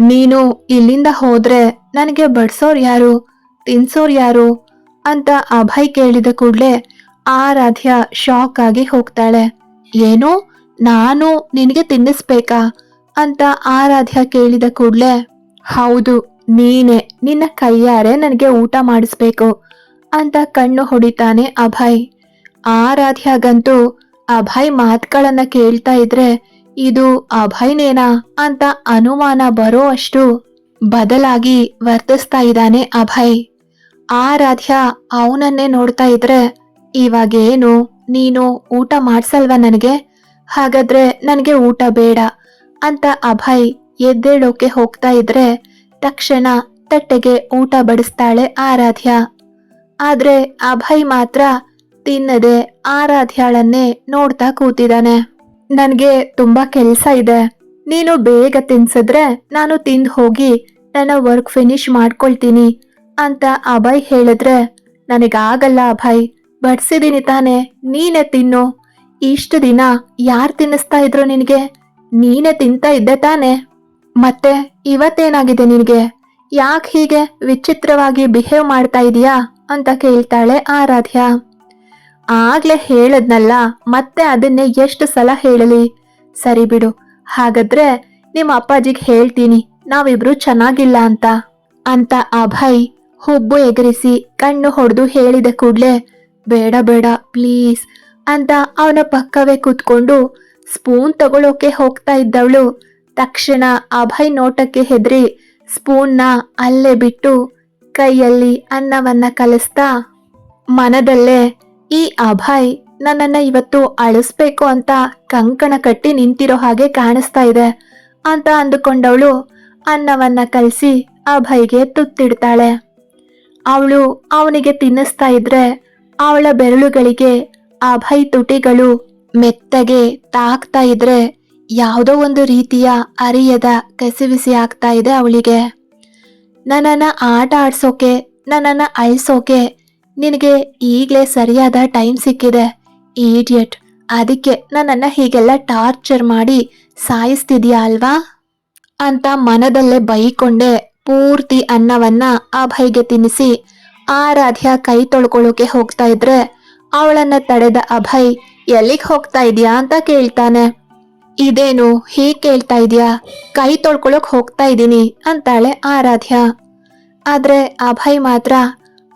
ನೀನು ಇಲ್ಲಿಂದ ಹೋದ್ರೆ ನನಗೆ ಬಡ್ಸೋರ್ ಯಾರು? ತಿನ್ಸೋರ್ ಯಾರು? ಅಂತ ಅಭಯ್ ಕೇಳಿದ ಕೂಡ್ಲೆ ಆರಾಧ್ಯ ಶಾಕ್ ಆಗಿ ಹೋಗ್ತಾಳೆ. ಏನು? ನಾನು ನಿನಗೆ ತಿನ್ನಿಸ್ಬೇಕಾ? ಅಂತ ಆರಾಧ್ಯ ಕೇಳಿದ ಕೂಡ್ಲೆ, ಹೌದು, ನೀನೆ. ನಿನ್ನ ಕೈಯಾರೆ ನನಗೆ ಊಟ ಮಾಡಿಸ್ಬೇಕು ಅಂತ ಕಣ್ಣು ಹೊಡಿತಾನೆ ಅಭಯ್. ಆರಾಧ್ಯಾಗಂತೂ ಅಭಯ್ ಮಾತುಗಳನ್ನ ಕೇಳ್ತಾ ಇದ್ರೆ ಇದು ಅಭಯ್ನೇನಾ ಅಂತ ಅನುಮಾನ ಬರೋ ಅಷ್ಟು ಬದಲಾಗಿ ವರ್ತಿಸ್ತಾ ಇದ್ದಾನೆ ಅಭಯ್. ಆರಾಧ್ಯ ಅವನನ್ನೇ ನೋಡ್ತಾ ಇದ್ರೆ, ಇವಾಗೇನು? ನೀನು ಊಟ ಮಾಡ್ಸಲ್ವಾ ನನಗೆ? ಹಾಗಾದ್ರೆ ನನಗೆ ಊಟ ಬೇಡ ಅಂತ ಅಭಯ್ ಎದ್ದೇಳೋಕೆ ಹೋಗ್ತಾ ಇದ್ರೆ, ತಕ್ಷಣ ತಟ್ಟೆಗೆ ಊಟ ಬಡಿಸ್ತಾಳೆ ಆರಾಧ್ಯ. ಆದ್ರೆ ಅಭಯ್ ಮಾತ್ರ ತಿನ್ನದೆ ಆರಾಧ್ಯಾಳನ್ನೇ ನೋಡ್ತಾ ಕೂತಿದ್ದಾನೆ. ನನ್ಗೆ ತುಂಬಾ ಕೆಲ್ಸ ಇದೆ. ನೀನು ಬೇಗ ತಿನ್ಸಿದ್ರೆ ನಾನು ತಿಂದು ಹೋಗಿ ನನ್ನ ವರ್ಕ್ ಫಿನಿಶ್ ಮಾಡ್ಕೊಳ್ತೀನಿ ಅಂತ ಅಭಯ್ ಹೇಳಿದ್ರೆ ನನಗಾಗಲ್ಲ ಅಭಯ್. ಬಡ್ಸಿದೀನಿ ತಾನೆ, ನೀನೇ ತಿನ್ನು. ಇಷ್ಟು ದಿನ ಯಾರು ತಿನ್ನಿಸ್ತಾ ಇದ್ರು ನಿನಗೆ? ನೀನೇ ತಿಂತಾ ಇದ್ದೆ ತಾನೆ. ಮತ್ತೆ ಇವತ್ತೇನಾಗಿದೆ ನಿನಗೆ? ಯಾಕೆ ಹೀಗೆ ವಿಚಿತ್ರವಾಗಿ ಬಿಹೇವ್ ಮಾಡ್ತಾ ಇದೀಯಾ ಅಂತ ಕೇಳ್ತಾಳೆ ಆರಾಧ್ಯ. ಆಗ್ಲೇ ಹೇಳದ್ನಲ್ಲ, ಮತ್ತೆ ಅದನ್ನೇ ಎಷ್ಟು ಸಲ ಹೇಳಲಿ? ಸರಿ ಬಿಡು. ಹಾಗಾದ್ರೆ ನಿಮ್ಮ ಅಪ್ಪಾಜಿಗೆ ಹೇಳ್ತೀನಿ, ನಾವಿಬ್ರು ಚೆನ್ನಾಗಿಲ್ಲ ಅಂತ. ಅಂತ ಅಭಯ್ ಹುಬ್ಬು ಎಗರಿಸಿ ಕಣ್ಣು ಹೊಡೆದು ಹೇಳಿದ ಕೂಡ್ಲೆ, ಬೇಡ ಬೇಡ, ಪ್ಲೀಸ್ ಅಂತ ಅವನ ಪಕ್ಕವೇ ಕೂತ್ಕೊಂಡು ಸ್ಪೂನ್ ತಗೊಳ್ಳೋಕೆ ಹೋಗ್ತಾ ಇದ್ದವಳು. ತಕ್ಷಣ ಅಭಯ್ ನೋಟಕ್ಕೆ ಹೆದರಿ ಸ್ಪೂನ್ನ ಅಲ್ಲೇ ಬಿಟ್ಟು ಕೈಯಲ್ಲಿ ಅನ್ನವನ್ನ ಕಲಿಸ್ತಾ ಮನದಲ್ಲೇ ಈ ಅಭಯ್ ನನ್ನನ್ನ ಇವತ್ತು ಅಳಿಸ್ಬೇಕು ಅಂತ ಕಂಕಣ ಕಟ್ಟಿ ನಿಂತಿರೋ ಹಾಗೆ ಕಾಣಿಸ್ತಾ ಇದೆ ಅಂತ ಅಂದುಕೊಂಡವಳು ಅನ್ನವನ್ನ ಕಲಸಿ ಅಭಯ್ಗೆ ತುತ್ತಿಡ್ತಾಳೆ. ಅವಳು ಅವನಿಗೆ ತಿನ್ನಿಸ್ತಾ ಇದ್ರೆ ಅವಳ ಬೆರಳುಗಳಿಗೆ ಅಭಯ್ ತುಟಿಗಳು ಮೆತ್ತಗೆ ತಾಕ್ತಾ ಇದ್ರೆ ಯಾವುದೋ ಒಂದು ರೀತಿಯ ಅರಿಯದ ಕಸಿವಿಸಿ ಆಗ್ತಾ ಇದೆ ಅವಳಿಗೆ. ನನ್ನನ್ನು ಆಟ ಆಡ್ಸೋಕೆ, ನನ್ನನ್ನು ಅಳಿಸೋಕೆ ನಿನಗೆ ಈಗಲೇ ಸರಿಯಾದ ಟೈಮ್ ಸಿಕ್ಕಿದೆ ಈಡಿಯಟ್ ಅದಕ್ಕೆ ನನ್ನನ್ನ ಹೀಗೆಲ್ಲ ಟಾರ್ಚರ್ ಮಾಡಿ ಸಾಯಿಸ್ತಿದ್ಯಾ ಅಲ್ವಾ? ಅಂತ ಮನದಲ್ಲೇ ಬೈಕೊಂಡೆ ಪೂರ್ತಿ ಅನ್ನವನ್ನ ಅಭಯ್ಗೆ ತಿನ್ನಿಸಿ. ಆರಾಧ್ಯ ಕೈ ತೊಳ್ಕೊಳ್ಳೋಕೆ ಹೋಗ್ತಾ ಇದ್ರೆ ಅವಳನ್ನ ತಡೆದ ಅಭಯ್, ಎಲ್ಲಿಗೆ ಹೋಗ್ತಾ ಇದೆಯಾ? ಅಂತ ಕೇಳ್ತಾನೆ. ಇದೇನು, ಹೀಗೆ ಕೇಳ್ತಾ ಇದ್ಯಾ? ಕೈ ತೊಳ್ಕೊಳಕ್ ಹೋಗ್ತಾ ಇದ್ದೀನಿ, ಅಂತಾಳೆ ಆರಾಧ್ಯ. ಆದ್ರೆ ಅಭಯ್ ಮಾತ್ರ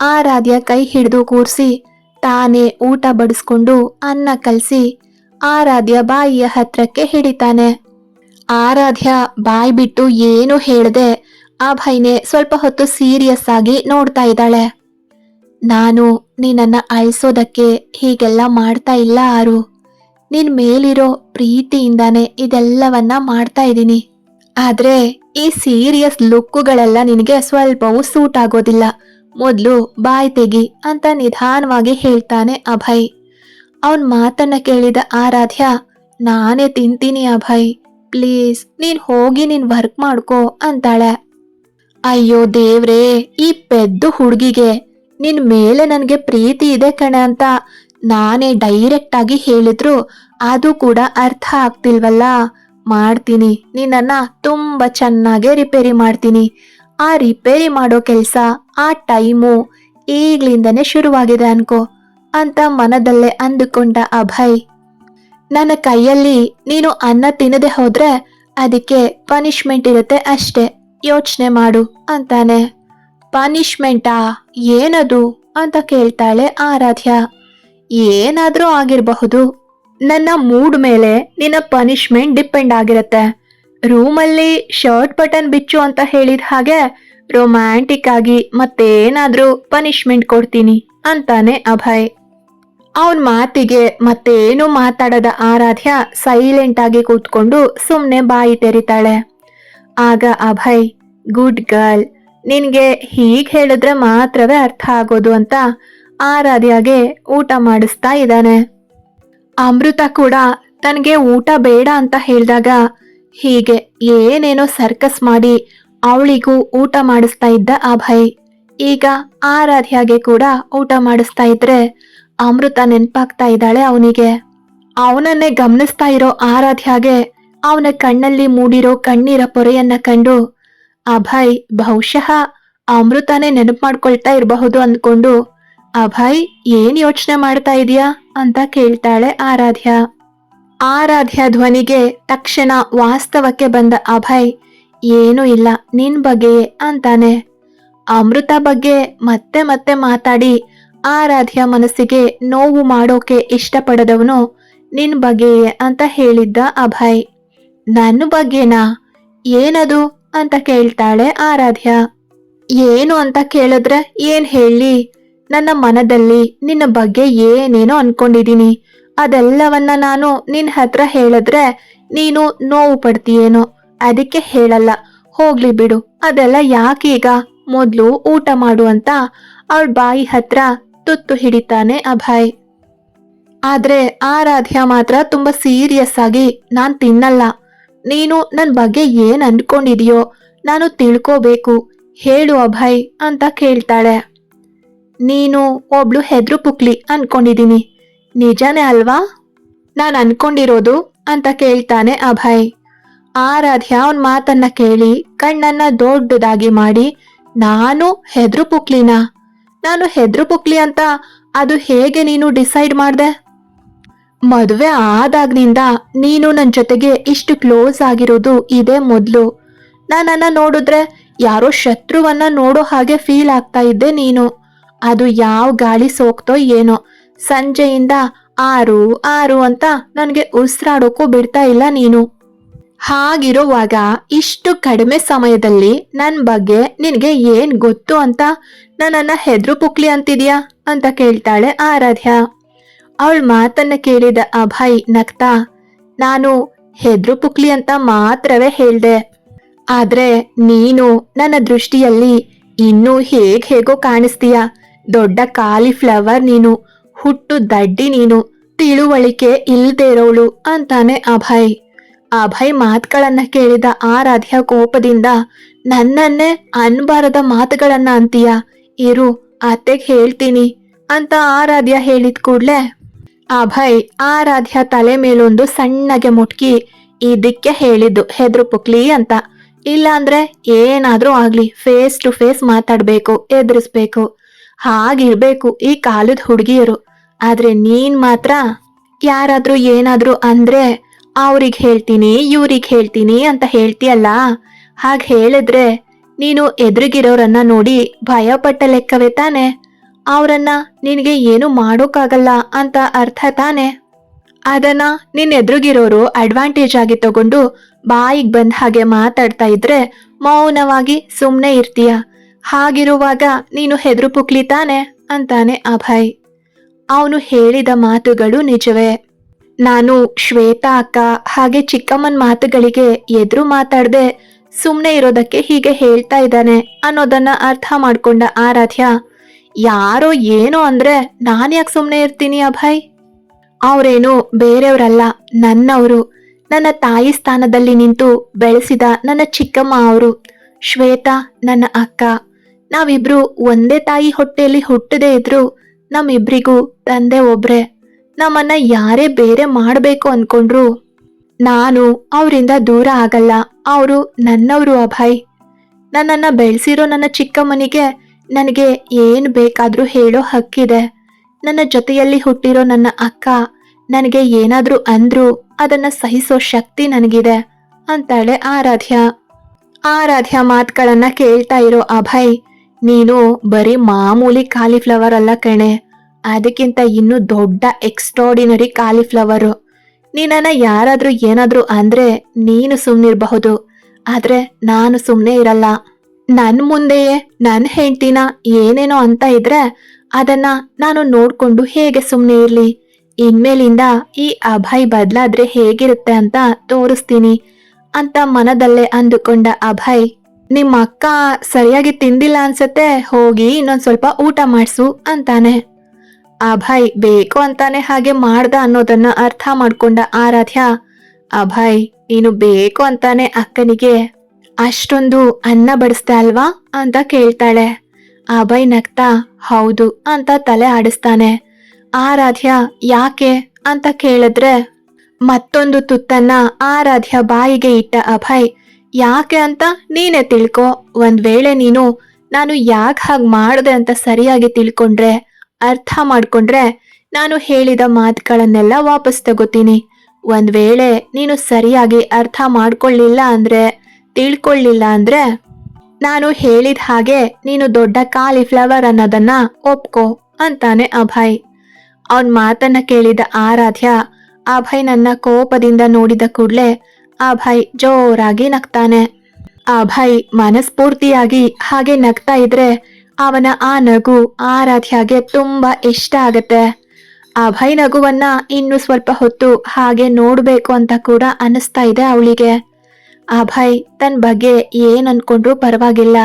ಆರಾಧ್ಯ ಕೈ ಹಿಡಿದು ಕೂರಿಸಿ, ತಾನೇ ಊಟ ಬಡಿಸ್ಕೊಂಡು ಅನ್ನ ಕಲಸಿ ಆರಾಧ್ಯ ಬಾಯಿಯ ಹತ್ರಕ್ಕೆ ಹಿಡಿತಾನೆ. ಆರಾಧ್ಯ ಬಾಯಿ ಬಿಟ್ಟು ಏನು ಆ ಅಭಯ್ನೆ ಸ್ವಲ್ಪ ಹೊತ್ತು ಸೀರಿಯಸ್ ಆಗಿ ನೋಡ್ತಾ ಇದ್ದಾಳೆ. ನಾನು ನಿನ್ನನ್ನ ಅಳಿಸೋದಕ್ಕೆ ಹೀಗೆಲ್ಲ ಮಾಡ್ತಾ ಇಲ್ಲ ಆರು. ನಿನ್ ಮೇಲಿರೋ ಪ್ರೀತಿಯಿಂದಾನೆ ಇದೆಲ್ಲವನ್ನ ಮಾಡ್ತಾ ಇದ್ದೀನಿ. ಆದ್ರೆ ಈ ಸೀರಿಯಸ್ ಲುಕ್ಕುಗಳೆಲ್ಲ ನಿನಗೆ ಸ್ವಲ್ಪವೂ ಸೂಟ್ ಆಗೋದಿಲ್ಲ. ಮೊದ್ಲು ಬಾಯ್ ತೆಗಿ ಅಂತ ನಿಧಾನವಾಗಿ ಹೇಳ್ತಾನೆ ಅಭಯ್. ಅವನ್ ಮಾತನ್ನ ಕೇಳಿದ ಆರಾಧ್ಯ, ನಾನೇ ತಿಂತೀನಿ ಅಭಯ್, ಪ್ಲೀಸ್ ನೀನ್ ಹೋಗಿ ನೀನ್ ವರ್ಕ್ ಮಾಡ್ಕೋ ಅಂತಾಳೆ. ಅಯ್ಯೋ ದೇವ್ರೇ, ಈ ಪೆದ್ದು ಹುಡುಗಿಗೆ, ನಿನ್ ಮೇಲೆ ನನಗೆ ಪ್ರೀತಿ ಇದೆ ಕಣೆ ಅಂತ ನಾನೇ ಡೈರೆಕ್ಟ್ ಆಗಿ ಹೇಳಿದ್ರು ಅದು ಕೂಡ ಅರ್ಥ ಆಗ್ತಿಲ್ವಲ್ಲ? ಮಾಡ್ತೀನಿ, ನಿನ್ನನ್ನ ತುಂಬಾ ಚೆನ್ನಾಗೆ ರಿಪೇರಿ ಮಾಡ್ತೀನಿ. ಆ ರಿಪೇರಿ ಮಾಡೋ ಕೆಲಸ, ಆ ಟೈಮು ಈಗ್ಲಿಂದನೇ ಶುರುವಾಗಿದೆ ಅನ್ಕೋ ಅಂತ ಮನದಲ್ಲೇ ಅಂದುಕೊಂಡ ಅಭಯ್. ನನ್ನ ಕೈಯಲ್ಲಿ ನೀನು ಅನ್ನ ತಿನ್ನದೆ ಹೋದ್ರೆ ಅದಕ್ಕೆ ಪನಿಷ್ಮೆಂಟ್ ಇರುತ್ತೆ ಅಷ್ಟೇ, ಯೋಚನೆ ಮಾಡು ಅಂತಾನೆ. ಪನಿಷ್ಮೆಂಟಾ ಏನದು? ಅಂತ ಕೇಳ್ತಾಳೆ ಆರಾಧ್ಯ. ಏನಾದರೂ ಆಗಿರಬಹುದು. ನನ್ನ ಮೂಡ್ ಮೇಲೆ ನಿನ್ನ ಪನಿಷ್ಮೆಂಟ್ ಡಿಪೆಂಡ್ ಆಗಿರುತ್ತೆ. ರೂಮಲ್ಲಿ ಶರ್ಟ್ ಬಟನ್ ಬಿಚ್ಚು ಅಂತ ಹೇಳಿದ ಹಾಗೆ ರೊಮ್ಯಾಂಟಿಕ್ ಆಗಿ ಮತ್ತೇನಾದ್ರೂ ಪನಿಷ್ಮೆಂಟ್ ಕೊಡ್ತೀನಿ ಅಂತಾನೆ ಅಭಯ್. ಅವನ್ ಮಾತಿಗೆ ಮತ್ತೇನು ಮಾತಾಡದ ಆರಾಧ್ಯ ಸೈಲೆಂಟ್ ಆಗಿ ಕೂತ್ಕೊಂಡು ಸುಮ್ನೆ ಬಾಯಿ ತೆರಿತಾಳೆ. ಆಗ ಅಭಯ್ ಗುಡ್ ಗರ್ಲ್ ನಿನ್ಗೆ ಹೀಗೆ ಹೇಳಿದ್ರೆ ಮಾತ್ರವೇ ಅರ್ಥ ಆಗೋದು ಅಂತ ಆರಾಧ್ಯಾಗೆ ಊಟ ಮಾಡಿಸ್ತಾ ಇದ್ದಾನೆ. ಅಮೃತ ಕೂಡ ತನಗೆ ಊಟ ಬೇಡ ಅಂತ ಹೇಳಿದಾಗ ಹೀಗೆ ಏನೇನೋ ಸರ್ಕಸ್ ಮಾಡಿ ಅವಳಿಗೂ ಊಟ ಮಾಡಿಸ್ತಾ ಇದ್ದ ಅಭಯ್. ಈಗ ಆರಾಧ್ಯಾಗೆ ಕೂಡ ಊಟ ಮಾಡಿಸ್ತಾ ಇದ್ರೆ ಅಮೃತ ನೆನ್ಪಾಗ್ತಾ ಇದ್ದಾಳೆ ಅವನಿಗೆ. ಅವನನ್ನೇ ಗಮನಿಸ್ತಾ ಇರೋ ಆರಾಧ್ಯಾಗೆ ಅವನ ಕಣ್ಣಲ್ಲಿ ಮೂಡಿರೋ ಕಣ್ಣೀರ ಪೊರೆಯನ್ನ ಕಂಡು ಅಭಯ್ ಬಹುಶಃ ಅಮೃತನೇ ನೆನಪು ಮಾಡ್ಕೊಳ್ತಾ ಇರಬಹುದು ಅಂದ್ಕೊಂಡು, ಅಭಯ್, ಏನ್ ಯೋಚನೆ ಮಾಡ್ತಾ ಇದೀಯಾ? ಅಂತ ಕೇಳ್ತಾಳೆ ಆರಾಧ್ಯ. ಆರಾಧ್ಯ ಧ್ವನಿಗೆ ತಕ್ಷಣ ವಾಸ್ತವಕ್ಕೆ ಬಂದ ಅಭಯ್, ಏನೂ ಇಲ್ಲ, ನಿನ್ ಬಗ್ಗೆಯೇ ಅಂತಾನೆ. ಅಮೃತ ಬಗ್ಗೆ ಮತ್ತೆ ಮತ್ತೆ ಮಾತಾಡಿ, ಆರಾಧ್ಯ ಮನಸ್ಸಿಗೆ ನೋವು ಮಾಡೋಕೆ ಇಷ್ಟಪಡದವನು ನಿನ್ ಬಗ್ಗೆಯೇ ಅಂತ ಹೇಳಿದ್ದ ಅಭಯ್. ನನ್ನ ಬಗ್ಗೆನಾ? ಏನದು? ಅಂತ ಕೇಳ್ತಾಳೆ ಆರಾಧ್ಯ. ಏನು ಅಂತ ಕೇಳಿದ್ರೆ ಏನ್ ಹೇಳಿ? ನನ್ನ ಮನದಲ್ಲಿ ನಿನ್ನ ಬಗ್ಗೆ ಏನೇನೋ ಅನ್ಕೊಂಡಿದೀನಿ ಅದೆಲ್ಲವನ್ನ ನಾನು ನಿನ್ ಹತ್ರ ಹೇಳಿದ್ರೆ ನೀನು ನೋವು ಪಡ್ತೀಯೇನೋ? ಅದಕ್ಕೆ ಹೇಳಲ್ಲ. ಹೋಗ್ಲಿ ಬಿಡು. ಅದೆಲ್ಲ ಯಾಕೀಗ? ಮೊದ್ಲು ಊಟ ಮಾಡು ಅಂತ ಅವಳ ಬಾಯಿ ಹತ್ರ ತುತ್ತು ಹಿಡಿತಾನೆ ಅಭಯ್. ಆದ್ರೆ ಆರಾಧ್ಯ ಮಾತ್ರ ತುಂಬಾ ಸೀರಿಯಸ್ ಆಗಿ ನಾನ್ ತಿನ್ನಲ್ಲ. ನೀನು ನನ್ ಬಗ್ಗೆ ಏನ್ ಅನ್ಕೊಂಡಿದೀಯೋ ನಾನು ತಿಳ್ಕೋಬೇಕು. ಹೇಳು ಅಭಯ್ ಅಂತ ಕೇಳ್ತಾಳೆ. ನೀನು ಒಬ್ಳು ಹೆದ್ರು ಪುಕ್ಲಿ ಅನ್ಕೊಂಡಿದೀನಿ. ನಿಜಾನೇ ಅಲ್ವಾ? ನಾನು ಅನ್ಕೊಂಡಿರೋದು ಅಂತ ಕೇಳ್ತಾನೆ ಅಭಯ್. ಆರಾಧ್ಯ ಅವನ್ ಮಾತನ್ನ ಕೇಳಿ ಕಣ್ಣನ್ನ ದೊಡ್ಡದಾಗಿ ಮಾಡಿ, ನಾನು ಹೆದ್ರು ಪುಕ್ಲಿನ? ನಾನು ಹೆದ್ರು ಪುಕ್ಲಿ ಅಂತ ಅದು ಹೇಗೆ ನೀನು ಡಿಸೈಡ್ ಮಾಡ್ದೆ? ಮದುವೆ ಆದಾಗ್ನಿಂದ ನೀನು ನನ್ನ ಜೊತೆಗೆ ಇಷ್ಟು ಕ್ಲೋಸ್ ಆಗಿರೋದು ಇದೇ ಮೊದಲು. ನಾನನ್ನ ನೋಡಿದ್ರೆ ಯಾರೋ ಶತ್ರುವನ್ನ ನೋಡೋ ಹಾಗೆ ಫೀಲ್ ಆಗ್ತಾ ಇದ್ದೆ ನೀನು. ಅದು ಯಾವ ಗಾಳಿ ಸೋಕ್ತೋ ಏನೋ. ಸಂಜೆಯಿಂದ ಆರು ಆರು ಅಂತ ನನಗೆ ಉಸಿರಾಡೋಕ್ಕೂ ಬಿಡ್ತಾ ಇಲ್ಲ ನೀನು. ಹಾಗಿರುವಾಗ ಇಷ್ಟು ಕಡಿಮೆ ಸಮಯದಲ್ಲಿ ನನ್ನ ಬಗ್ಗೆ ನಿನಗೆ ಏನ್ ಗೊತ್ತು ಅಂತ ನನ್ನನ್ನ ಹೆದ್ರು ಪುಕ್ಲಿ ಅಂತಿದ್ಯಾ ಅಂತ ಕೇಳ್ತಾಳೆ ಆರಾಧ್ಯ. ಅವಳ ಮಾತನ್ನ ಕೇಳಿದ ಅಭಯ್ ನಗ್ತಾ, ನಾನು ಹೆದ್ರು ಪುಕ್ಲಿ ಅಂತ ಮಾತ್ರವೇ ಹೇಳ್ದೆ. ಆದ್ರೆ ನೀನು ನನ್ನ ದೃಷ್ಟಿಯಲ್ಲಿ ಇನ್ನೂ ಹೇಗ್ ಹೇಗೋ ಕಾಣಿಸ್ತೀಯ? ದೊಡ್ಡ ಕಾಲಿಫ್ಲವರ್ ನೀನು. ಹುಟ್ಟು ದಡ್ಡಿ ನೀನು, ತಿಳುವಳಿಕೆ ಇಲ್ದೇ ಇರೋಳು ಅಂತಾನೆ ಅಭಯ್. ಅಭಯ್ ಮಾತುಗಳನ್ನ ಕೇಳಿದ ಆರಾಧ್ಯ ಕೋಪದಿಂದ, ನನ್ನನ್ನೇ ಅನ್ಬಾರದ ಮಾತುಗಳನ್ನ ಅಂತೀಯ? ಇರು, ಅತ್ತೆಗೆ ಹೇಳ್ತೀನಿ ಅಂತ ಆರಾಧ್ಯ ಹೇಳಿದ ಕೂಡ್ಲೆ, ಅಭಯ್ ಆರಾಧ್ಯ ತಲೆ ಮೇಲೊಂದು ಸಣ್ಣಗೆ ಮುಟ್ಕಿ, ಇದಕ್ಕೆ ಹೇಳಿದ್ದು ಹೆದ್ರು ಪುಕ್ಲಿ ಅಂತ. ಇಲ್ಲಾಂದ್ರೆ ಏನಾದ್ರೂ ಆಗ್ಲಿ, ಫೇಸ್ ಟು ಫೇಸ್ ಮಾತಾಡ್ಬೇಕು, ಎದುರಿಸ್ಬೇಕು. ಹಾಗಿರ್ಬೇಕು ಈ ಕಾಲದ ಹುಡುಗಿಯರು. ಆದ್ರೆ ನೀನ್ ಮಾತ್ರ ಯಾರಾದ್ರೂ ಏನಾದ್ರೂ ಅಂದ್ರೆ ಅವ್ರಿಗೆ ಹೇಳ್ತೀನಿ, ಇವ್ರಿಗೆ ಹೇಳ್ತೀನಿ ಅಂತ ಹೇಳ್ತೀಯಲ್ಲ? ಹಾಗೆ ಹೇಳಿದ್ರೆ ನೀನು ಎದುರಿಗಿರೋರನ್ನ ನೋಡಿ ಭಯ ಪಟ್ಟ ಲೆಕ್ಕವೇ ತಾನೆ? ಅವರನ್ನ ನಿನಗೆ ಏನು ಮಾಡೋಕ್ಕಾಗಲ್ಲ ಅಂತ ಅರ್ಥ ತಾನೆ? ಅದನ್ನ ನಿನ್ನ ಎದುರುಗಿರೋರು ಅಡ್ವಾಂಟೇಜ್ ಆಗಿ ತಗೊಂಡು ಬಾಯಿಗೆ ಬಂದ ಹಾಗೆ ಮಾತಾಡ್ತಾ ಇದ್ರೆ ಮೌನವಾಗಿ ಸುಮ್ಮನೆ ಇರ್ತೀಯ. ಹಾಗಿರುವಾಗ ನೀನು ಹೆದ್ರು ಪುಕ್ಲಿ ತಾನೆ ಅಂತಾನೆ ಅಭಯ್. ಅವನು ಹೇಳಿದ ಮಾತುಗಳು ನಿಜವೇ. ನಾನು ಶ್ವೇತಾ ಅಕ್ಕ, ಹಾಗೆ ಚಿಕ್ಕಮ್ಮನ ಮಾತುಗಳಿಗೆ ಎದುರು ಮಾತಾಡದೆ ಸುಮ್ಮನೆ ಇರೋದಕ್ಕೆ ಹೀಗೆ ಹೇಳ್ತಾ ಇದ್ದಾನೆ ಅನ್ನೋದನ್ನ ಅರ್ಥ ಮಾಡ್ಕೊಂಡ ಆರಾಧ್ಯ. ಯಾರೋ ಏನೋ ಅಂದ್ರೆ ನಾನು ಯಾಕೆ ಸುಮ್ಮನೆ ಇರ್ತೀನಿ ಅಭಯ್? ಅವರೇನು ಬೇರೆಯವರಲ್ಲ, ನನ್ನವರು. ನನ್ನ ತಾಯಿ ಸ್ಥಾನದಲ್ಲಿ ನಿಂತು ಬೆಳೆಸಿದ ನನ್ನ ಚಿಕ್ಕಮ್ಮ ಅವರು, ಶ್ವೇತಾ, ನನ್ನ ಅಕ್ಕ. ನಾವಿಬ್ರು ಒಂದೇ ತಾಯಿ ಹೊಟ್ಟೆಯಲ್ಲಿ ಹುಟ್ಟದೇ ಇದ್ರು ನಮ್ಮಿಬ್ರಿಗೂ ತಂದೆ ಒಬ್ರೆ. ನಮ್ಮನ್ನ ಯಾರೇ ಬೇರೆ ಮಾಡಬೇಕು ಅನ್ಕೊಂಡ್ರು ನಾನು ಅವರಿಂದ ದೂರ ಆಗಲ್ಲ. ಅವರು ನನ್ನವರು ಅಭಯ್ ನನ್ನನ್ನ ಬೆಳೆಸಿರೋ ನನ್ನ ಚಿಕ್ಕಮ್ಮನಿಗೆ ನನಗೆ ಏನು ಬೇಕಾದರೂ ಹೇಳೋ ಹಕ್ಕಿದೆ. ನನ್ನ ಜೊತೆಯಲ್ಲಿ ಹುಟ್ಟಿರೋ ನನ್ನ ಅಕ್ಕ ನನಗೆ ಏನಾದರೂ ಅಂದ್ರು ಅದನ್ನ ಸಹಿಸೋ ಶಕ್ತಿ ನನಗಿದೆ ಅಂತಾಳೆ ಆರಾಧ್ಯ. ಆರಾಧ್ಯ ಮಾತುಗಳನ್ನು ಕೇಳ್ತಾ ಇರೋ ಅಭಯ್ ನೀನು ಬರೀ ಮಾಮೂಲಿ ಕಾಲಿಫ್ಲವರ್ ಅಲ್ಲ ಕಣೆ. ಅದಕ್ಕಿಂತ ಇನ್ನೂ ದೊಡ್ಡ ಎಕ್ಸ್ಟ್ರಾಡಿನರಿ ಕಾಲಿಫ್ಲವರು ನೀನನ್ನ ಯಾರಾದರೂ ಏನಾದರೂ ಅಂದ್ರೆ ನೀನು ಸುಮ್ಮನಿರಬಹುದು ಆದರೆ ನಾನು ಸುಮ್ಮನೆ ಇರಲ್ಲ. ನನ್ನ ಮುಂದೆಯೇ ನನ್ನ ಹೆಂಡ್ತಿನ ಏನೇನೋ ಅಂತ ಇದ್ರೆ ಅದನ್ನ ನಾನು ನೋಡ್ಕೊಂಡು ಹೇಗೆ ಸುಮ್ಮನೆ ಇರಲಿ? ಇನ್ಮೇಲಿಂದ ಈ ಅಭಯ್ ಬದಲಾದ್ರೆ ಹೇಗಿರುತ್ತೆ ಅಂತ ತೋರಿಸ್ತೀನಿ ಅಂತ ಮನದಲ್ಲೇ ಅಂದುಕೊಂಡ ಅಭಯ್ ನಿಮ್ಮ ಅಕ್ಕ ಸರಿಯಾಗಿ ತಿಂದಿಲ್ಲ ಅನ್ಸತ್ತೆ, ಹೋಗಿ ಇನ್ನೊಂದು ಸ್ವಲ್ಪ ಊಟ ಮಾಡಿಸು ಅಂತಾನೆ. ಅಭಯ್, ಬೇಕು ಅಂತಾನೆ ಹಾಗೆ ಮಾಡ್ದ ಅನ್ನೋದನ್ನ ಅರ್ಥ ಮಾಡ್ಕೊಂಡ ಆರಾಧ್ಯ, ಅಭಯ್, ನೀನು ಬೇಕು ಅಂತಾನೆ ಅಕ್ಕನಿಗೆ ಅಷ್ಟೊಂದು ಅನ್ನ ಬಡಿಸ್ದೆ ಅಲ್ವಾ? ಅಂತ ಕೇಳ್ತಾಳೆ. ಅಭಯ್ ನಗ್ತಾ, ಹೌದು ಅಂತ ತಲೆ ಆಡಿಸ್ತಾನೆ. ಆರಾಧ್ಯ, ಯಾಕೆ? ಅಂತ ಕೇಳಿದ್ರೆ, ಮತ್ತೊಂದು ತುತ್ತನ್ನ ಆರಾಧ್ಯ ಬಾಯಿಗೆ ಇಟ್ಟ ಅಭಯ್, ಯಾಕೆ ಅಂತ ನೀನೇ ತಿಳ್ಕೊ. ಒಂದ್ ವೇಳೆ ನೀನು, ನಾನು ಯಾಕೆ ಹಾಗೆ ಮಾಡಿದೆ ಅಂತ ಸರಿಯಾಗಿ ತಿಳ್ಕೊಂಡ್ರೆ ಅರ್ಥ ಮಾಡ್ಕೊಂಡ್ರೆ ನಾನು ಹೇಳಿದ ಮಾತುಗಳನ್ನೆಲ್ಲ ವಾಪಸ್ ತಗೋತೀನಿ. ಒಂದ್ ವೇಳೆ ನೀನು ಸರಿಯಾಗಿ ಅರ್ಥ ಮಾಡ್ಕೊಳ್ಳಿಲ್ಲ ಅಂದ್ರೆ, ತಿಳ್ಕೊಳ್ಳಿಲ್ಲ ಅಂದ್ರೆ, ನಾನು ಹೇಳಿದ ಹಾಗೆ ನೀನು ದೊಡ್ಡ ಕಾಲಿಫ್ಲವರ್ ಅನ್ನೋದನ್ನ ಒಪ್ಕೋ ಅಂತಾನೆ ಅಭಯ್. ಅವನ್ ಮಾತನ್ನ ಕೇಳಿದ ಆರಾಧ್ಯ ಅಭಯ್ ನನ್ನ ಕೋಪದಿಂದ ನೋಡಿದ ಕೂಡಲೇ ಅಭಯ್ ಜೋರಾಗಿ ನಗ್ತಾನೆ. ಅಭಯ್ ಮನಸ್ಫೂರ್ತಿಯಾಗಿ ಹಾಗೆ ನಗ್ತಾ ಇದ್ರೆ ಅವನ ಆ ನಗು ಆರಾಧ್ಯಗೆ ತುಂಬಾ ಇಷ್ಟ ಆಗತ್ತೆ. ಅಭಯ್ ನಗುವನ್ನ ಇನ್ನು ಸ್ವಲ್ಪ ಹೊತ್ತು ಹಾಗೆ ನೋಡ್ಬೇಕು ಅಂತ ಕೂಡ ಅನಿಸ್ತಾ ಇದೆ ಅವಳಿಗೆ. ಅಭಯ್ ತನ್ನ ಬಗ್ಗೆ ಏನ್ ಅನ್ಕೊಂಡ್ರು ಪರವಾಗಿಲ್ಲ.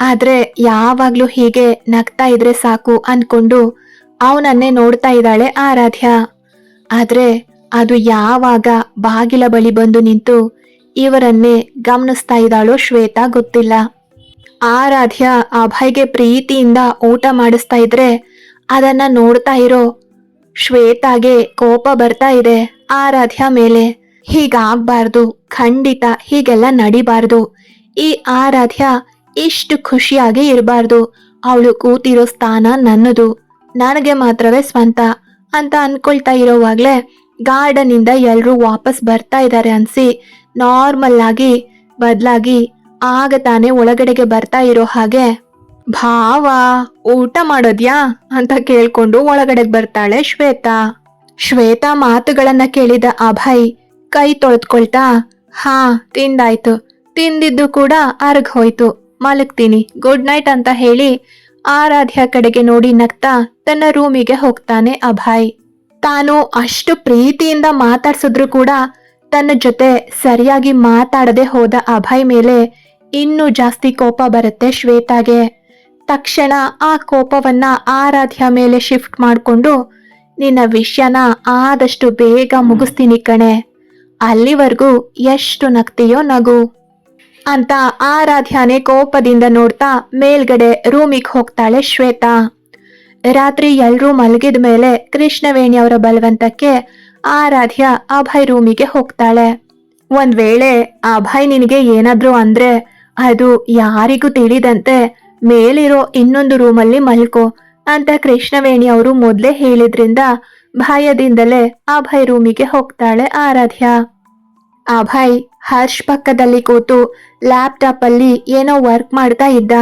ಆದ್ರೆ ಯಾವಾಗ್ಲೂ ಹೀಗೆ ನಗ್ತಾ ಇದ್ರೆ ಸಾಕು ಅನ್ಕೊಂಡು ಅವನನ್ನೇ ನೋಡ್ತಾ ಇದ್ದಾಳೆ ಆರಾಧ್ಯ. ಆದ್ರೆ ಅದು ಯಾವಾಗ ಬಾಗಿಲ ಬಳಿ ಬಂದು ನಿಂತು ಇವರನ್ನೇ ಗಮನಿಸ್ತಾ ಇದ್ದಾಳೋ ಶ್ವೇತಾ ಗೊತ್ತಿಲ್ಲ. ಆರಾಧ್ಯ ಅಭಯ್ಗೆ ಪ್ರೀತಿಯಿಂದ ಊಟ ಮಾಡಿಸ್ತಾ ಇದ್ರೆ ಅದನ್ನ ನೋಡ್ತಾ ಇರೋ ಶ್ವೇತಾಗೆ ಕೋಪ ಬರ್ತಾ ಇದೆ ಆರಾಧ್ಯ ಮೇಲೆ. ಹೀಗಾಗ್ಬಾರ್ದು, ಖಂಡಿತ ಹೀಗೆಲ್ಲ ನಡಿಬಾರ್ದು. ಈ ಆರಾಧ್ಯ ಇಷ್ಟು ಖುಷಿಯಾಗಿ ಇರಬಾರ್ದು. ಅವಳು ಕೂತಿರೋ ಸ್ಥಾನ ನನ್ನದು. ನನಗೆ ಮಾತ್ರವೇ ಸ್ವಂತ ಅಂತ ಅನ್ಕೊಳ್ತಾ ಇರೋವಾಗಲೇ ಗಾರ್ಡನ್ ಇಂದ ಎಲ್ಲರೂ ವಾಪಸ್ ಬರ್ತಾ ಇದ್ದಾರೆ ಅನ್ಸಿ ನಾರ್ಮಲ್ ಆಗಿ ಬದಲಾಗಿ ಆಗ ತಾನೇ ಒಳಗಡೆಗೆ ಬರ್ತಾ ಇರೋ ಹಾಗೆ, ಭಾವ, ಊಟ ಮಾಡೋದ್ಯಾ? ಅಂತ ಕೇಳ್ಕೊಂಡು ಒಳಗಡೆಗೆ ಬರ್ತಾಳೆ ಶ್ವೇತಾ. ಶ್ವೇತಾ ಮಾತುಗಳನ್ನ ಕೇಳಿದ ಅಭಯ್ ಕೈ ತೊಳೆದ್ಕೊಳ್ತಾ, ಹಾ, ತಿಂದಾಯ್ತು. ತಿಂದಿದ್ದು ಕೂಡ ಅರ್ಗ್ ಹೋಯ್ತು. ಮಲಗ್ತೀನಿ. ಗುಡ್ ನೈಟ್ ಅಂತ ಹೇಳಿ ಆರಾಧ್ಯ ಕಡೆಗೆ ನೋಡಿ ನಗ್ತಾ ತನ್ನ ರೂಮಿಗೆ ಹೋಗ್ತಾನೆ ಅಭಯ್. ತಾನು ಅಷ್ಟು ಪ್ರೀತಿಯಿಂದ ಮಾತಾಡ್ಸಿದ್ರು ಕೂಡ ತನ್ನ ಜೊತೆ ಸರಿಯಾಗಿ ಮಾತಾಡದೆ ಹೋದ ಅಭಯ್ ಮೇಲೆ ಇನ್ನೂ ಜಾಸ್ತಿ ಕೋಪ ಬರುತ್ತೆ ಶ್ವೇತಾಗೆ. ತಕ್ಷಣ ಆ ಕೋಪವನ್ನ ಆರಾಧ್ಯ ಮೇಲೆ ಶಿಫ್ಟ್ ಮಾಡಿಕೊಂಡು, ನಿನ್ನ ವಿಷಯನ ಆದಷ್ಟು ಬೇಗ ಮುಗಿಸ್ತೀನಿ ಕಣೆ. ಅಲ್ಲಿವರೆಗೂ ಎಷ್ಟು ನಗ್ತೀಯೋ ನಗು. ಅಂತ ಆರಾಧ್ಯನೇ ಕೋಪದಿಂದ ನೋಡ್ತಾ ಮೇಲ್ಗಡೆ ರೂಮಿಗೆ ಹೋಗ್ತಾಳೆ ಶ್ವೇತಾ. ರಾತ್ರಿ ಎಲ್ರೂ ಮಲಗಿದ ಮೇಲೆ ಕೃಷ್ಣವೇಣಿ ಅವರ ಬಲವಂತಕ್ಕೆ ಆರಾಧ್ಯ ಅಭಯ್ ರೂಮಿಗೆ ಹೋಗ್ತಾಳೆ. ಒಂದ್ ವೇಳೆ ಅಭಯ್ ನಿನಗೆ ಏನಾದ್ರೂ ಅಂದ್ರೆ ಅದು ಯಾರಿಗೂ ತಿಳಿದಂತೆ ಮೇಲಿರೋ ಇನ್ನೊಂದು ರೂಮಲ್ಲಿ ಮಲ್ಕೋ ಅಂತ ಕೃಷ್ಣವೇಣಿ ಅವರು ಮೊದಲೇ ಹೇಳಿದ್ರಿಂದ ಭಯದಿಂದಲೇ ಅಭಯ್ ರೂಮಿಗೆ ಹೋಗ್ತಾಳೆ ಆರಾಧ್ಯ. ಅಭಯ್ ಹರ್ಷ್ ಪಕ್ಕದಲ್ಲಿ ಕೂತು ಲ್ಯಾಪ್ಟಾಪ್ ಅಲ್ಲಿ ಏನೋ ವರ್ಕ್ ಮಾಡ್ತಾ ಇದ್ದ.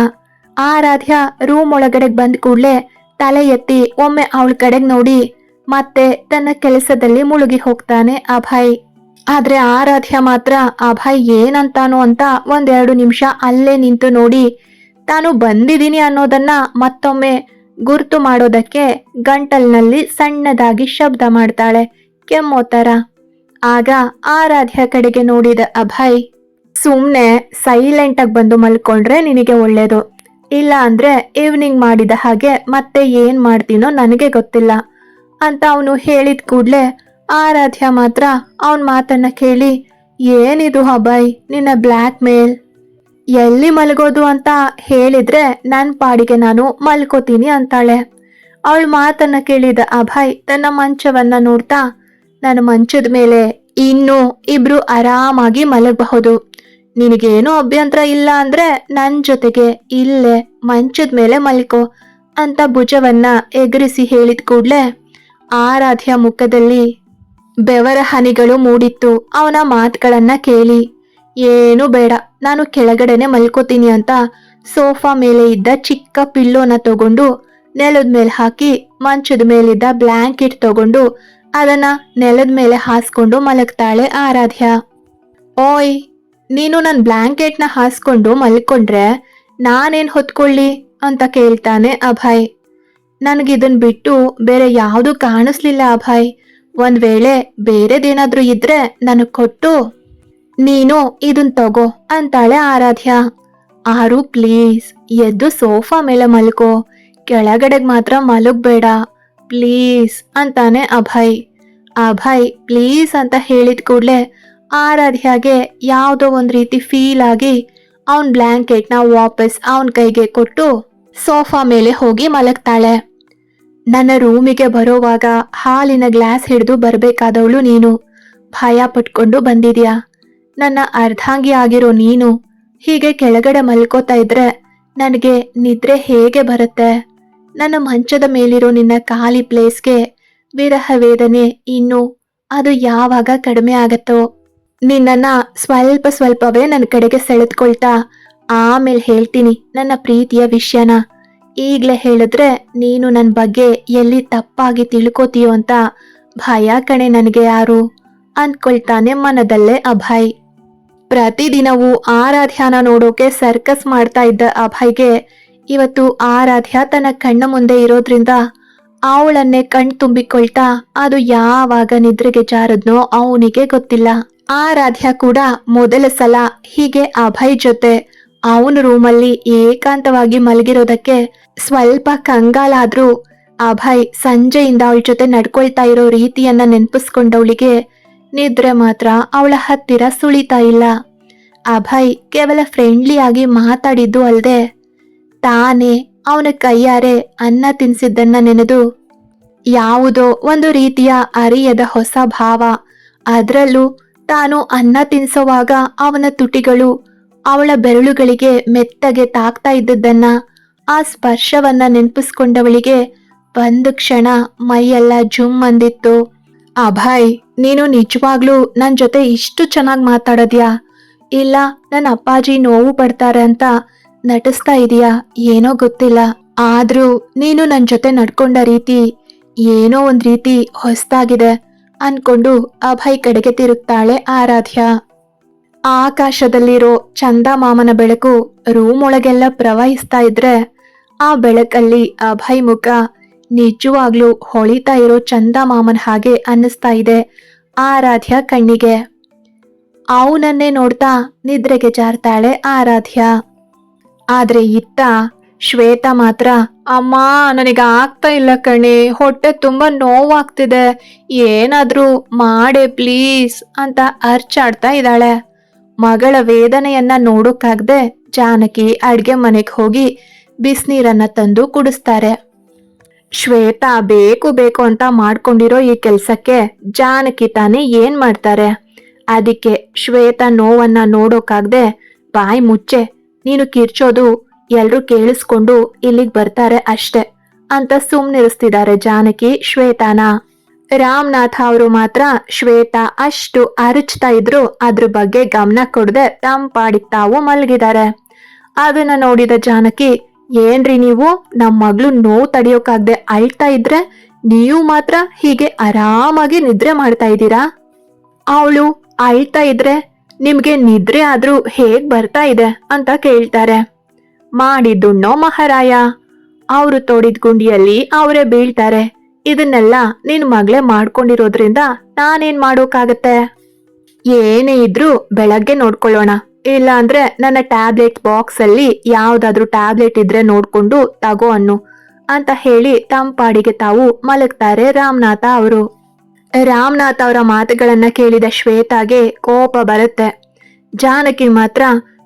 ಆರಾಧ್ಯ ರೂಮ್ ಒಳಗಡೆ ಬಂದ ಕೂಡಲೇ ತಲೆ ಎತ್ತಿ ಒಮ್ಮೆ ಅವಳ ಕಡೆಗೆ ನೋಡಿ ಮತ್ತೆ ತನ್ನ ಕೆಲಸದಲ್ಲಿ ಮುಳುಗಿ ಹೋಗ್ತಾನೆ ಅಭಯ್. ಆದ್ರೆ ಆರಾಧ್ಯ ಮಾತ್ರ ಅಭಯ್ ಏನಂತಾನೋ ಅಂತ ಒಂದೆರಡು ನಿಮಿಷ ಅಲ್ಲೇ ನಿಂತು ನೋಡಿ. ತಾನು ಬಂದಿದ್ದೀನಿ ಅನ್ನೋದನ್ನ ಮತ್ತೊಮ್ಮೆ ಗುರ್ತು ಮಾಡೋದಕ್ಕೆ ಗಂಟಲ್ನಲ್ಲಿ ಸಣ್ಣದಾಗಿ ಶಬ್ದ ಮಾಡ್ತಾಳೆ ಕೆಮ್ಮೋ ತರ ಆಗ ಆರಾಧ್ಯ ಕಡೆಗೆ ನೋಡಿದ ಅಭಯ್ ಸುಮ್ಮನೆ ಸೈಲೆಂಟ್ ಆಗಿ ಬಂದು ಮಲ್ಕೊಂಡ್ರೆ ನಿನಗೆ ಒಳ್ಳೇದು. ಇಲ್ಲ ಅಂದ್ರೆ ಈವ್ನಿಂಗ್ ಮಾಡಿದ ಹಾಗೆ ಮತ್ತೆ ಏನ್ ಮಾಡ್ತೀನೋ ನನಗೆ ಗೊತ್ತಿಲ್ಲ ಅಂತ ಅವನು ಹೇಳಿದ ಕೂಡ್ಲೆ ಆರಾಧ್ಯ ಮಾತ್ರ ಅವನ್ ಮಾತನ್ನ ಕೇಳಿ, ಏನಿದು ಅಭಯ್ ನಿನ್ನ ಬ್ಲ್ಯಾಕ್ ಮೇಲ್? ಎಲ್ಲಿ ಮಲಗೋದು ಅಂತ ಹೇಳಿದ್ರೆ ನನ್ನ ಪಾಡಿಗೆ ನಾನು ಮಲ್ಕೋತೀನಿ ಅಂತಾಳೆ. ಅವಳ ಮಾತನ್ನ ಕೇಳಿದ ಅಭಯ್ ತನ್ನ ಮಂಚವನ್ನ ನೋಡ್ತಾ ನನ್ನ ಮಂಚದ ಮೇಲೆ ಇನ್ನು ಇಬ್ರು ಆರಾಮಾಗಿ ಮಲಗಬಹುದು. ನಿನಗೇನು ಅಭ್ಯಂತರ ಇಲ್ಲ ಅಂದ್ರೆ ನನ್ನ ಜೊತೆಗೆ ಇಲ್ಲೇ ಮಂಚದ ಮೇಲೆ ಮಲ್ಕೋ ಅಂತ ಭುಜವನ್ನ ಎಗರಿಸಿ ಹೇಳಿದ ಕೂಡ್ಲೆ ಆರಾಧ್ಯ ಮುಖದಲ್ಲಿ ಬೆವರ ಹನಿಗಳು ಮೂಡಿತ್ತು. ಅವನ ಮಾತುಗಳನ್ನ ಕೇಳಿ, ಏನು ಬೇಡ, ನಾನು ಕೆಳಗಡೆನೆ ಮಲ್ಕೋತೀನಿ ಅಂತ ಸೋಫಾ ಮೇಲೆ ಇದ್ದ ಚಿಕ್ಕ ಪಿಲ್ಲೋನ ತಗೊಂಡು ನೆಲದ ಮೇಲೆ ಹಾಕಿ, ಮಂಚದ ಮೇಲಿದ್ದ ಬ್ಲ್ಯಾಂಕೆಟ್ ತಗೊಂಡು ಅದನ್ನ ನೆಲದ ಮೇಲೆ ಹಾಸ್ಕೊಂಡು ಮಲಗ್ತಾಳೆ ಆರಾಧ್ಯ. ಓಯ್, ನೀನು ನನ್ನ ಬ್ಲ್ಯಾಂಕೆಟ್ನ ಹಾಸ್ಕೊಂಡು ಮಲ್ಕೊಂಡ್ರೆ ನಾನೇನ್ ಹೊತ್ಕೊಳ್ಳಿ? ಅಂತ ಕೇಳ್ತಾನೆ ಅಭಯ್. ನನಗಿದನ್ ಬಿಟ್ಟು ಬೇರೆ ಯಾವುದು ಕಾಣಿಸ್ಲಿಲ್ಲ ಅಭಯ್. ಒಂದ್ ವೇಳೆ ಬೇರೆದೇನಾದ್ರೂ ಇದ್ರೆ ನನಗ್ ಕೊಟ್ಟು, ನೀನು ಇದನ್ ತಗೋ ಅಂತಾಳೆ ಆರಾಧ್ಯ. ಆರು ಪ್ಲೀಸ್ ಎದ್ದು ಸೋಫಾ ಮೇಲೆ ಮಲ್ಕೋ. ಕೆಳಗಡೆಗ್ ಮಾತ್ರ ಮಲಗಬೇಡ. ಪ್ಲೀಸ್ ಅಂತಾನೆ ಅಭಯ್. ಅಭಯ್ ಪ್ಲೀಸ್ ಅಂತ ಹೇಳಿದ ಕೂಡಲೇ ಆರಾಧ್ಯಾಗೆ ಯಾವುದೋ ಒಂದ್ ರೀತಿ ಫೀಲ್ ಆಗಿ ಅವನ್ ಬ್ಲ್ಯಾಂಕೆಟ್ನ ವಾಪಸ್ ಅವನ್ ಕೈಗೆ ಕೊಟ್ಟು ಸೋಫಾ ಮೇಲೆ ಹೋಗಿ ಮಲಗ್ತಾಳೆ. ನನ್ನ ರೂಮಿಗೆ ಬರೋವಾಗ ಹಾಲಿನ ಗ್ಲಾಸ್ ಹಿಡಿದು ಬರಬೇಕಾದವಳು ನೀನು. ಭಯ ಪಟ್ಕೊಂಡು ಬಂದಿದ್ಯಾ? ನನ್ನ ಅರ್ಧಾಂಗಿ ಆಗಿರೋ ನೀನು. ಹೀಗೆ ಕೆಳಗಡೆ ಮಲ್ಕೋತಾ ಇದ್ರೆ ನನಗೆ ನಿದ್ರೆ ಹೇಗೆ ಬರುತ್ತೆ? ನನ್ನ ಮಂಚದ ಮೇಲಿರೋ ನಿನ್ನ ಖಾಲಿ ಪ್ಲೇಸ್ಗೆ ವಿರಹ ವೇದನೆ ಇನ್ನು ಅದು ಯಾವಾಗ ಕಡಿಮೆ ಆಗತ್ತೋ? ನಿನ್ನನ್ನ ಸ್ವಲ್ಪ ಸ್ವಲ್ಪವೇ ನನ್ನ ಕಡೆಗೆ ಸೆಳೆದ್ಕೊಳ್ತಾ ಆಮೇಲೆ ಹೇಳ್ತೀನಿ ನನ್ನ ಪ್ರೀತಿಯ ವಿಷಯನ. ಈಗ್ಲೇ ಹೇಳಿದ್ರೆ ನೀನು ನನ್ನ ಬಗ್ಗೆ ಎಲ್ಲಿ ತಪ್ಪಾಗಿ ತಿಳ್ಕೋತೀಯೋ ಅಂತ ಭಯ ಕಣೆ ನನಗೆ ಯಾರು? ಅಂದ್ಕೊಳ್ತಾನೆ ಮನದಲ್ಲೇ ಅಭಯ್. ಪ್ರತಿದಿನವೂ ಆರಾಧ್ಯಾನ ನೋಡೋಕೆ ಸರ್ಕಸ್ ಮಾಡ್ತಾ ಇದ್ದ ಅಭಯ್ಗೆ ಇವತ್ತು ಆರಾಧ್ಯ ತನ್ನ ಕಣ್ಣ ಮುಂದೆ ಇರೋದ್ರಿಂದ ಅವಳನ್ನೇ ಕಣ್ ತುಂಬಿಕೊಳ್ತಾ ಅದು ಯಾವಾಗ ನಿದ್ರೆಗೆ ಜಾರದ್ನೋ ಅವನಿಗೆ ಗೊತ್ತಿಲ್ಲ. ಆರಾಧ್ಯ ಕೂಡ ಮೊದಲ ಸಲ ಹೀಗೆ ಅಭಯ್ ಜೊತೆ ಅವನ ರೂಮಲ್ಲಿ ಏಕಾಂತವಾಗಿ ಮಲಗಿರೋದಕ್ಕೆ ಸ್ವಲ್ಪ ಕಂಗಾಲಾದ್ರೂ ಅಭಯ್ ಸಂಜೆಯಿಂದ ಅವಳ ಜೊತೆ ನಡ್ಕೊಳ್ತಾ ಇರೋ ರೀತಿಯನ್ನ ನೆನಪಿಸ್ಕೊಂಡವಳಿಗೆ ನಿದ್ರೆ ಮಾತ್ರ ಅವಳ ಹತ್ತಿರ ಸುಳಿತಾ ಇಲ್ಲ. ಅಭಯ್ ಕೇವಲ ಫ್ರೆಂಡ್ಲಿ ಆಗಿ ಮಾತಾಡಿದ್ದು ಅಲ್ಲದೆ ತಾನೇ ಅವನ ಕೈಯಾರೆ ಅನ್ನ ತಿನ್ಸಿದ್ದನ್ನ ನೆನೆದು ಯಾವುದೋ ಒಂದು ರೀತಿಯ ಅರಿಯದ ಹೊಸ ಭಾವ. ಅದರಲ್ಲೂ ತಾನು ಅನ್ನ ತಿನ್ಸೋವಾಗ ಅವನ ತುಟಿಗಳು ಅವಳ ಬೆರಳುಗಳಿಗೆ ಮೆತ್ತಗೆ ತಾಕ್ತಾ ಇದ್ದದ್ದನ್ನ ಆ ಸ್ಪರ್ಶವನ್ನ ನೆನಪಿಸ್ಕೊಂಡವಳಿಗೆ ಒಂದು ಕ್ಷಣ ಮೈಯೆಲ್ಲ ಜುಮ್ ಅಂದಿತ್ತು. ಅಭಯ್ ನೀನು ನಿಜವಾಗ್ಲೂ ನನ್ ಜೊತೆ ಇಷ್ಟು ಚೆನ್ನಾಗಿ ಮಾತಾಡೋದ್ಯಾ? ಇಲ್ಲ ನನ್ನ ಅಪ್ಪಾಜಿ ನೋವು ಪಡ್ತಾರೆ ಅಂತ ನಟಿಸ್ತಾ ಇದೀಯಾ? ಏನೋ ಗೊತ್ತಿಲ್ಲ. ಆದ್ರೂ ನೀನು ನನ್ ಜೊತೆ ನಡ್ಕೊಂಡ ರೀತಿ ಏನೋ ಒಂದ್ ರೀತಿ ಹೊಸ್ತಾಗಿದೆ ಅನ್ಕೊಂಡು ಅಭಯ್ ಕಡೆಗೆ ತಿರುಗ್ತಾಳೆ ಆರಾಧ್ಯ. ಆಕಾಶದಲ್ಲಿರೋ ಚಂದಮಾಮನ ಬೆಳಕು ರೂಮ್ ಒಳಗೆಲ್ಲ ಪ್ರವಹಿಸ್ತಾ ಇದ್ರೆ ಆ ಬೆಳಕಲ್ಲಿ ಅಭಯ್ ಮುಖ ನಿಜವಾಗ್ಲೂ ಹೊಳಿತಾ ಇರೋ ಚಂದಮಾಮನ ಹಾಗೆ ಅನ್ನಿಸ್ತಾ ಇದೆ ಆರಾಧ್ಯ ಕಣ್ಣಿಗೆ. ಅವನನ್ನೇ ನೋಡ್ತಾ ನಿದ್ರೆಗೆ ಜಾರ್ತಾಳೆ ಆರಾಧ್ಯ. ಆದ್ರೆ ಇತ್ತ ಶ್ವೇತ ಮಾತ್ರ, ಅಮ್ಮ ನನಗೆ ಆಗ್ತಾ ಇಲ್ಲ ಕಣೆ, ಹೊಟ್ಟೆ ತುಂಬಾ ನೋವಾಗ್ತಿದೆ, ಏನಾದ್ರೂ ಮಾಡೆ ಪ್ಲೀಸ್ ಅಂತ ಅರ್ಚಾಡ್ತಾ ಇದ್ದಾಳೆ. ಮಗಳ ವೇದನೆಯನ್ನ ನೋಡೋಕ್ಕಾಗ್ದೆ ಜಾನಕಿ ಅಡ್ಗೆ ಮನೆಗೆ ಹೋಗಿ ಬಿಸಿನೀರನ್ನ ತಂದು ಕುಡಿಸ್ತಾರೆ. ಶ್ವೇತಾ ಬೇಕು ಬೇಕು ಅಂತ ಮಾಡ್ಕೊಂಡಿರೋ ಈ ಕೆಲ್ಸಕ್ಕೆ ಜಾನಕಿ ತಾನೇ ಏನ್ ಮಾಡ್ತಾರೆ? ಅದಕ್ಕೆ ಶ್ವೇತಾ ನೋವನ್ನ ನೋಡೋಕಾಗ್ದೆ ಬಾಯಿ ಮುಚ್ಚೆ, ನೀನು ಕಿರ್ಚೋದು ಎಲ್ರೂ ಕೇಳಿಸ್ಕೊಂಡು ಇಲ್ಲಿಗೆ ಬರ್ತಾರೆ ಅಷ್ಟೆ ಅಂತ ಸುಮ್ನಿರಿಸ್ತಿದ್ದಾರೆ ಜಾನಕಿ ಶ್ವೇತಾನ. ರಾಮನಾಥ ಅವರು ಮಾತ್ರ ಶ್ವೇತಾ ಅಷ್ಟು ಅರಚ್ತಾ ಇದ್ರು ಅದ್ರ ಬಗ್ಗೆ ಗಮನ ಕೊಡದೆ ತಂಪಾಡಿಗೆ ತಾವು ಮಲಗಿದ್ದಾರೆ. ಅದನ್ನ ನೋಡಿದ ಜಾನಕಿ, ಏನ್ರಿ ನೀವು? ನಮ್ಮ ಮಗಳು ನೋವು ತಡಿಯೋಕಾಗ್ದೆ ಅಳ್ತಾ ಇದ್ರೆ ನೀವು ಮಾತ್ರ ಹೀಗೆ ಆರಾಮಾಗಿ ನಿದ್ರೆ ಮಾಡ್ತಾ ಇದ್ದೀರಾ? ಅವಳು ಅಳ್ತಾ ಇದ್ರೆ ನಿಮ್ಗೆ ನಿದ್ರೆ ಆದ್ರೂ ಹೇಗ್ ಬರ್ತಾ ಇದೆ? ಅಂತ ಕೇಳ್ತಾರೆ. ಮಾಡಿದ್ದುಣ್ಣೋ ಮಹಾರಾಯ. ಅವರು ತೋಡಿದ ಗುಂಡಿಯಲ್ಲಿ ಅವರೇ ಬೀಳ್ತಾರೆ. ಇದನ್ನೆಲ್ಲ ನಿನ್ ಮಗಳೇ ಮಾಡ್ಕೊಂಡಿರೋದ್ರಿಂದ ನಾನೇನ್ ಮಾಡೋಕಾಗತ್ತೆ? ಏನೇ ಇದ್ರೂ ಬೆಳಗ್ಗೆ ನೋಡ್ಕೊಳ್ಳೋಣ. ಇಲ್ಲ ಅಂದ್ರೆ ನನ್ನ ಟ್ಯಾಬ್ಲೆಟ್ ಬಾಕ್ಸ್ ಅಲ್ಲಿ ಯಾವ್ದಾದ್ರು ಟ್ಯಾಬ್ಲೆಟ್ ಇದ್ರೆ ನೋಡ್ಕೊಂಡು ತಗೋ ಅನ್ನು ಅಂತ ಹೇಳಿ ತಂಪಾಡಿಗೆ ತಾವು ಮಲಗ್ತಾರೆ ರಾಮನಾಥ ಅವರು. ರಾಮನಾಥ್ ಅವರ ಮಾತುಗಳನ್ನ ಕೇಳಿದ ಶ್ವೇತಾಗೆ ಕೋಪ ಬರುತ್ತೆ. ಜಾನಕಿ ಮಾತ್ರ,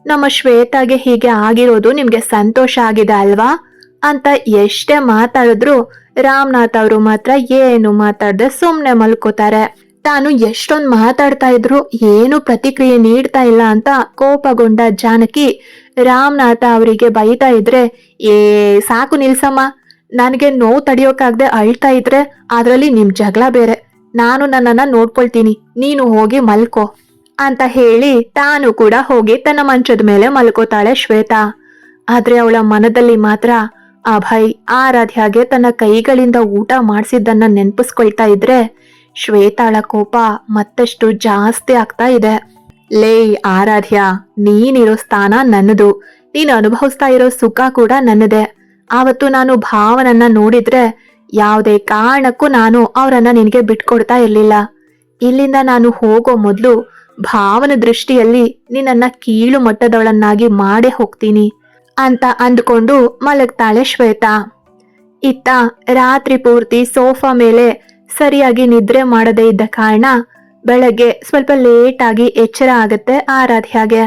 ನಮ್ಮ ಶ್ವೇತಾಗೆ ಹೀಗೆ ಆಗಿರೋದು ನಿಮ್ಗೆ ಸಂತೋಷ ಆಗಿದೆ ಅಲ್ವಾ? ಅಂತ ಎಷ್ಟೇ ಮಾತಾಡಿದ್ರು ರಾಮನಾಥ್ ಅವರು ಮಾತ್ರ ಏನು ಮಾತಾಡದೆ ಸುಮ್ಮನೆ ಮಲ್ಕೋತಾರೆ. ತಾನು ಎಷ್ಟೊಂದು ಮಾತಾಡ್ತಾ ಇದ್ರು ಏನು ಪ್ರತಿಕ್ರಿಯೆ ನೀಡ್ತಾ ಇಲ್ಲ ಅಂತ ಕೋಪಗೊಂಡ ಜಾನಕಿ ರಾಮನಾಥ ಅವರಿಗೆ ಬೈತಾ ಇದ್ರೆ, ಏ, ಸಾಕು ನಿಲ್ಸಮ್ಮ. ನನಗೆ ನೋವು ತಡಿಯೋಕಾಗದೆ ಅಳ್ತಾ ಇದ್ರೆ ಅದರಲ್ಲಿ ನಿಮ್ ಜಗಳ ಬೇರೆ. ನಾನು ನನ್ನನ್ನ ನೋಡ್ಕೊಳ್ತೀನಿ. ನೀನು ಹೋಗಿ ಮಲ್ಕೋ. ಅಂತ ಹೇಳಿ ತಾನು ಕೂಡ ಹೋಗಿ ತನ್ನ ಮಂಚದ ಮೇಲೆ ಮಲ್ಕೋತಾಳೆ ಶ್ವೇತಾ. ಆದ್ರೆ ಅವಳ ಮನದಲ್ಲಿ ಮಾತ್ರ ಅಭಯ್ ಆರಾಧ್ಯಾಗೆ ತನ್ನ ಕೈಗಳಿಂದ ಊಟ ಮಾಡಿಸಿದ್ದನ್ನ ನೆನಪಿಸ್ಕೊಳ್ತಾ ಇದ್ರೆ ಶ್ವೇತಾಳ ಕೋಪ ಮತ್ತಷ್ಟು ಜಾಸ್ತಿ ಆಗ್ತಾ ಇದೆ. ಲೇ ಆರಾಧ್ಯ, ನೀನಿರೋ ಸ್ಥಾನ ನನ್ನದು. ನೀನು ಅನುಭವಿಸ್ತಾ ಇರೋ ಸುಖ ಕೂಡ ನನ್ನದೇ. ಆವತ್ತು ನಾನು ಭಾವನನ್ನ ನೋಡಿದ್ರೆ ಯಾವುದೇ ಕಾರಣಕ್ಕೂ ನಾನು ಅವರನ್ನ ನಿನಗೆ ಬಿಟ್ಕೊಡ್ತಾ ಇರ್ಲಿಲ್ಲ. ಇಲ್ಲಿಂದ ನಾನು ಹೋಗೋ ಮೊದಲು ಭಾವನ ದೃಷ್ಟಿಯಲ್ಲಿ ನಿನ್ನನ್ನ ಕೀಳು ಮಟ್ಟದವಳನ್ನಾಗಿ ಮಾಡೇ ಹೋಗ್ತೀನಿ. ಅಂತ ಅಂದುಕೊಂಡು ಮಲಗ್ತಾಳೆ ಶ್ವೇತಾ. ಇತ್ತ ರಾತ್ರಿ ಪೂರ್ತಿ ಸೋಫಾ ಮೇಲೆ ಸರಿಯಾಗಿ ನಿದ್ರೆ ಮಾಡದೇ ಇದ್ದ ಕಾರಣ ಬೆಳಗ್ಗೆ ಸ್ವಲ್ಪ ಲೇಟ್ ಆಗಿ ಎಚ್ಚರ ಆಗತ್ತೆ ಆರಾಧ್ಯಾಗೆ.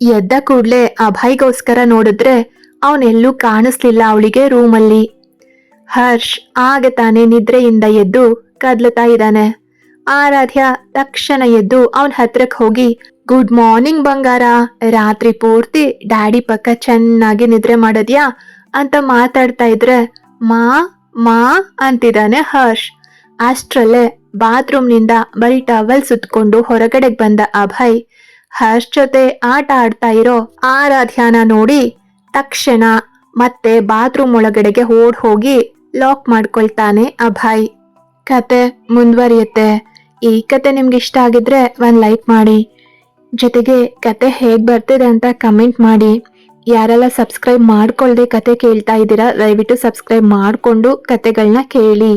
ಎದ್ದ ಕೂಡಲೇ ಅಭಯ್ಗೋಸ್ಕರ ನೋಡಿದ್ರೆ ಅವನೆಲ್ಲೂ ಕಾಣಿಸ್ಲಿಲ್ಲ ಅವಳಿಗೆ ರೂಮಲ್ಲಿ. ಹರ್ಷ್ ಆಗ ತಾನೇ ನಿದ್ರೆಯಿಂದ ಎದ್ದು ಕದ್ಲತಾ ಇದ್ದಾನೆ. ಆರಾಧ್ಯ ತಕ್ಷಣ ಎದ್ದು ಅವನ ಹತ್ರಕ್ಕೆ ಹೋಗಿ ಗುಡ್ ಮಾರ್ನಿಂಗ್ ಬಂಗಾರ. ರಾತ್ರಿ ಪೂರ್ತಿ ಡ್ಯಾಡಿ ಪಕ್ಕ ಚೆನ್ನಾಗಿ ನಿದ್ರೆ ಮಾಡೋದ್ಯಾ? ಅಂತ ಮಾತಾಡ್ತಾ ಇದ್ರೆ, ಮಾ ಮಾ ಅಂತಿದ್ದಾನೆ ಹರ್ಷ್. ಅಷ್ಟರಲ್ಲೇ ಬಾತ್ರೂಮ್ನಿಂದ ಬರೀ ಟವಲ್ ಸುತ್ಕೊಂಡು ಹೊರಗಡೆಗೆ ಬಂದ ಅಭಯ್. ಹರ್ಷ್ ಜೊತೆ ಆಟ ಆಡ್ತಾ ಇರೋ ಆರಾಧ್ಯಾನ ನೋಡಿ ತಕ್ಷಣ ಮತ್ತೆ ಬಾತ್ರೂಮ್ ಒಳಗಡೆಗೆ ಓಡ್ ಹೋಗಿ ಲಾಕ್ ಮಾಡ್ಕೊಳ್ತಾನೆ ಅಭಯ್. ಕತೆ ಮುಂದುವರಿಯುತ್ತೆ. ಈ ಕತೆ ನಿಮ್ಗೆ ಇಷ್ಟ ಆಗಿದ್ರೆ ಒಂದು ಲೈಕ್ ಮಾಡಿ. ಜೊತೆಗೆ ಕತೆ ಹೇಗೆ ಬರ್ತಿದೆ ಅಂತ ಕಮೆಂಟ್ ಮಾಡಿ. ಯಾರೆಲ್ಲ ಸಬ್ಸ್ಕ್ರೈಬ್ ಮಾಡ್ಕೊಳ್ದೆ ಕತೆ ಕೇಳ್ತಾ ಇದ್ದೀರಾ, ದಯವಿಟ್ಟು ಸಬ್ಸ್ಕ್ರೈಬ್ ಮಾಡಿಕೊಂಡು ಕತೆಗಳನ್ನ ಕೇಳಿ.